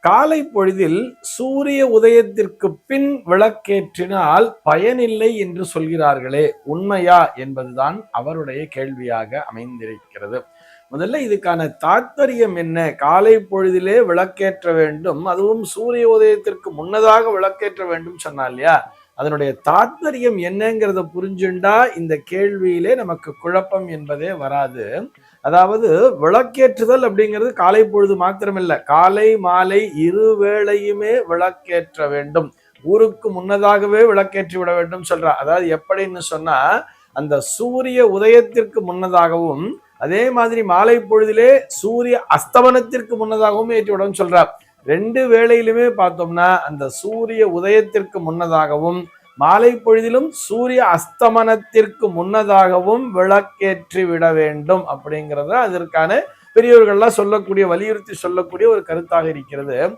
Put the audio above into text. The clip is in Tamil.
காலை பொழுதில் சூரிய உதயத்திற்கு பின் விளக்கேற்றினால் பயனில்லை என்று சொல்கிறார்களே உண்மையா என்பதுதான் அவருடைய கேள்வியாக அமைந்திருக்கிறது. முதல்ல இதுக்கான தாத்பரியம் என்ன? காலை பொழுதிலே விளக்கேற்ற வேண்டும் அதுவும் சூரிய உதயத்திற்கு முன்னதாக விளக்கேற்ற வேண்டும் சொன்னா இல்லையா? அதனுடைய தாத்பரியம் என்னங்கிறத புரிஞ்சுண்டா இந்த கேள்வியிலே நமக்கு குழப்பம் என்பதே வராது. அதாவது விளக்கேற்றுதல் அப்படிங்கிறது காலை பொழுது மாத்திரமில்ல. காலை மாலை இரு வேளையுமே விளக்கேற்ற வேண்டும். ஊருக்கு முன்னதாகவே விளக்கேற்றி விட வேண்டும் சொல்றா. அதாவது எப்படின்னு சொன்னா அந்த சூரிய உதயத்திற்கு முன்னதாகவும் அதே மாதிரி மாலை பொழுதிலே சூரிய அஸ்தமனத்திற்கு முன்னதாகவும் ஏற்றி விடவும் சொல்றார் ரெண்டு வேளையிலுமே பார்த்தோம்னா அந்த சூரிய உதயத்திற்கு முன்னதாகவும் மாலை பொழுதிலும் சூரிய அஸ்தமனத்திற்கு முன்னதாகவும் விளக்கேற்றி விட வேண்டும் அப்படிங்கிறத அதற்கான பெரியவர்கள்லாம் சொல்லக்கூடிய வலியுறுத்தி சொல்லக்கூடிய ஒரு கருத்தாக இருக்கிறது.